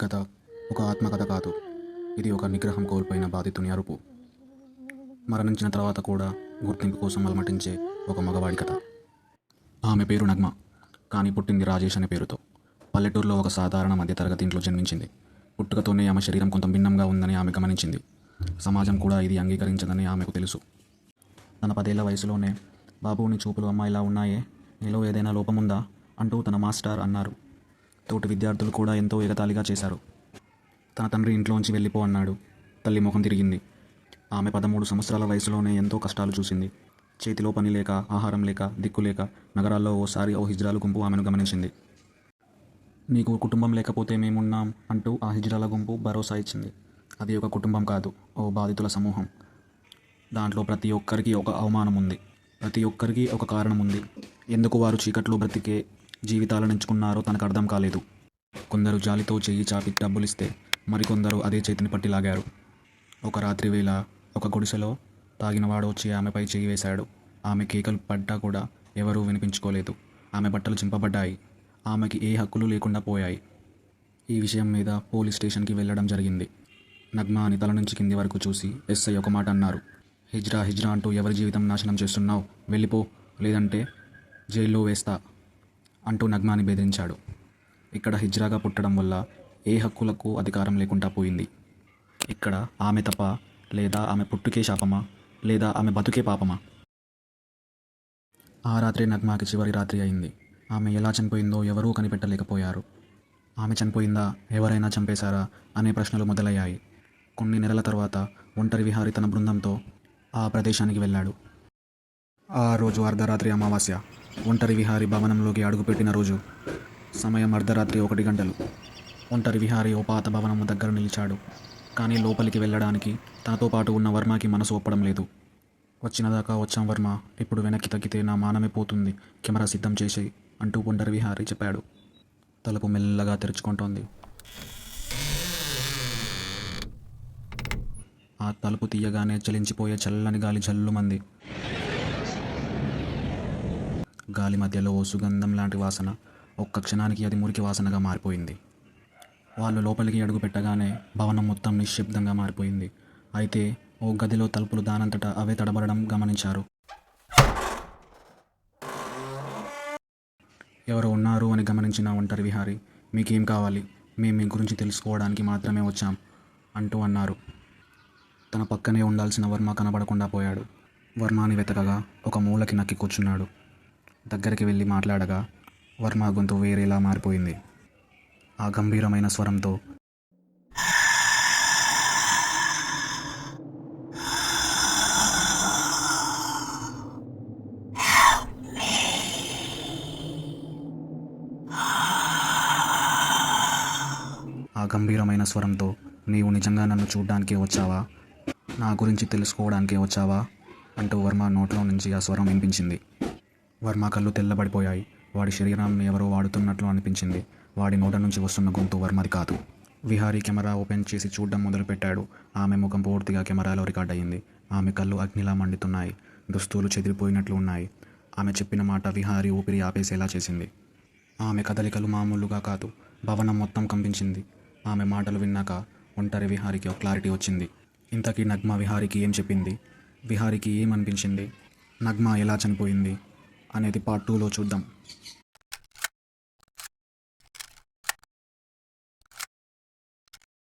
కథ ఒక ఆత్మకథ కాదు. ఇది ఒక నిగ్రహం కోల్పోయిన బాధితుని అరుపు. మరణించిన తర్వాత కూడా గుర్తింపు కోసం అలమటించే ఒక మగవాడి కథ. ఆమె పేరు నగ్మ కానీ పుట్టింది రాజేష్ అనే పేరుతో. పల్లెటూరులో ఒక సాధారణ మధ్యతరగతి ఇంట్లో జన్మించింది. పుట్టుకతోనే ఆమె శరీరం కొంత భిన్నంగా ఉందని ఆమె గమనించింది. సమాజం కూడా ఇది అంగీకరించదని ఆమెకు తెలుసు. తన పదేళ్ళ వయసులోనే బాబుని చూపులు అమ్మాయిలా ఉన్నాయే? నీలో ఏదైనా లోపముందా? అంటూ తన మాస్టర్ అన్నారు. తోటి విద్యార్థులు కూడా ఎంతో ఎగతాళిగా చేశారు. తన తండ్రి ఇంట్లోంచి వెళ్ళిపో అన్నాడు. తల్లి ముఖం తిరిగింది. ఆమె పదమూడు సంవత్సరాల వయసులోనే ఎంతో కష్టాలు చూసింది. చేతిలో పని లేక ఆహారం లేక దిక్కు లేక నగరాల్లో ఓసారి ఓ హిజ్రాల గుంపు ఆమెను గమనించింది. నీకు కుటుంబం లేకపోతే మేమున్నాం అంటూ ఆ హిజ్రాల గుంపు భరోసా ఇచ్చింది. అది ఒక కుటుంబం కాదు ఓ బాధితుల సమూహం. దాంట్లో ప్రతి ఒక్కరికి ఒక అవమానం ఉంది ప్రతి ఒక్కరికి ఒక కారణం ఉంది ఎందుకు వారు చీకట్లో బ్రతికే జీవితాలను ఎంచుకున్నారో తనకు అర్థం కాలేదు. కొందరు జాలితో చెయ్యి చాపి డబ్బులిస్తే మరికొందరు అదే చేతిని పట్టి లాగారు. ఒక రాత్రి వేళ ఒక గుడిసెలో తాగినవాడు వచ్చి ఆమెపై చెయ్యి వేశాడు. ఆమె కేకలు పడ్డా కూడా ఎవరూ వినిపించుకోలేదు. ఆమె బట్టలు చింపబడ్డాయి. ఆమెకి ఏ హక్కులు లేకుండా పోయాయి. ఈ విషయం మీద పోలీస్ స్టేషన్కి వెళ్ళడం జరిగింది. నగ్మా అని తల నుంచి కింది వరకు చూసి ఎస్ఐ ఒక మాట అన్నారు. హిజ్రా హిజ్రా అంటూ ఎవరి జీవితం నాశనం చేస్తున్నావు? వెళ్ళిపో. లేదంటే జైల్లో వేస్తా. అంటూ నగ్మాని బెదిరించాడు. ఇక్కడ హిజ్రాగా పుట్టడం వల్ల ఏ హక్కులకు అధికారం లేకుండా పోయింది. ఇక్కడ ఆమె తప లేదా ఆమె పుట్టుకే శాపమా లేదా ఆమె బతుకే పాపమా? ఆ రాత్రి నగ్మాకి చివరి రాత్రి అయింది. ఆమె ఎలా చనిపోయిందో ఎవరూ కనిపెట్టలేకపోయారు. ఆమె చనిపోయిందా ఎవరైనా చంపేశారా అనే ప్రశ్నలు మొదలయ్యాయి. కొన్ని నెలల తర్వాత ఒంటరి విహారి తన బృందంతో ఆ ప్రదేశానికి వెళ్ళాడు. ఆ రోజు అర్ధరాత్రి అమావాస్య. ఒంటరి విహారి భవనంలోకి అడుగుపెట్టిన రోజు సమయం అర్ధరాత్రి ఒకటి గంటలు. ఒంటరి విహారి ఓ పాత భవనం దగ్గర నిలిచాడు. కానీ లోపలికి వెళ్ళడానికి తనతో పాటు ఉన్న వర్మకి మనసు ఒప్పడం లేదు. వచ్చినదాకా వచ్చాం వర్మ ఇప్పుడు వెనక్కి తగ్గితే నా మానమే పోతుంది కెమెరా సిద్ధం చేసి అంటూ ఒంటరి విహారి చెప్పాడు. తలుపు మెల్లగా తెరుచుకుంటోంది. ఆ తలుపు తీయగానే చలించిపోయే చల్లని గాలి జల్లుమంది. గాలి మధ్యలో ఓ సుగంధం లాంటి వాసన ఒక్క క్షణానికి అది మురికి వాసనగా మారిపోయింది. వాళ్ళు లోపలికి అడుగు పెట్టగానే భవనం మొత్తం నిశ్శబ్దంగా మారిపోయింది. అయితే ఓ గదిలో తలుపులు దానంతటా అవే తడబడడం గమనించారు. ఎవరు ఉన్నారు అని గమనించిన ఒంటరి విహారి మీకేం కావాలి? మేము మీ గురించి తెలుసుకోవడానికి మాత్రమే వచ్చాం అంటూ అన్నారు. తన పక్కనే ఉండాల్సిన వర్మ కనబడకుండా పోయాడు. వర్మాని వెతకగా ఒక మూలకి నక్కి కూర్చున్నాడు. దగ్గరికి వెళ్ళి మాట్లాడగా వర్మ గొంతు వేరేలా మారిపోయింది. ఆ గంభీరమైన స్వరంతో ఆ గంభీరమైన స్వరంతో నీవు నిజంగా నన్ను చూడ్డానికి వచ్చావా? నా గురించి తెలుసుకోవడానికే వచ్చావా? అంటూ వర్మ నోట్లో నుంచి ఆ స్వరం వినిపించింది. వర్మ కళ్ళు తెల్లబడిపోయాయి. వాడి శరీరాన్ని ఎవరో వాడుతున్నట్లు అనిపించింది. వాడి నోట నుంచి వస్తున్న గొంతు వర్మది కాదు. విహారీ కెమెరా ఓపెన్ చేసి చూడడం మొదలుపెట్టాడు. ఆమె ముఖం పూర్తిగా కెమెరాలో రికార్డ్ అయింది. ఆమె కళ్ళు అగ్నిలా మండుతున్నాయి. దుస్తులు చెదిరిపోయినట్లు ఉన్నాయి. ఆమె చెప్పిన మాట విహారీ ఊపిరి ఆపేసేలా చేసింది. ఆమె కదలికలు మామూలుగా కాదు. భవనం మొత్తం కంపించింది. ఆమె మాటలు విన్నాక ఒంటరి విహారికి ఒక క్లారిటీ వచ్చింది. ఇంతకీ నగ్మ విహారికి ఏం చెప్పింది? విహారికి ఏమనిపించింది? నగ్మ ఎలా చనిపోయింది? అనేది పార్ట్ టూలో చూద్దాం.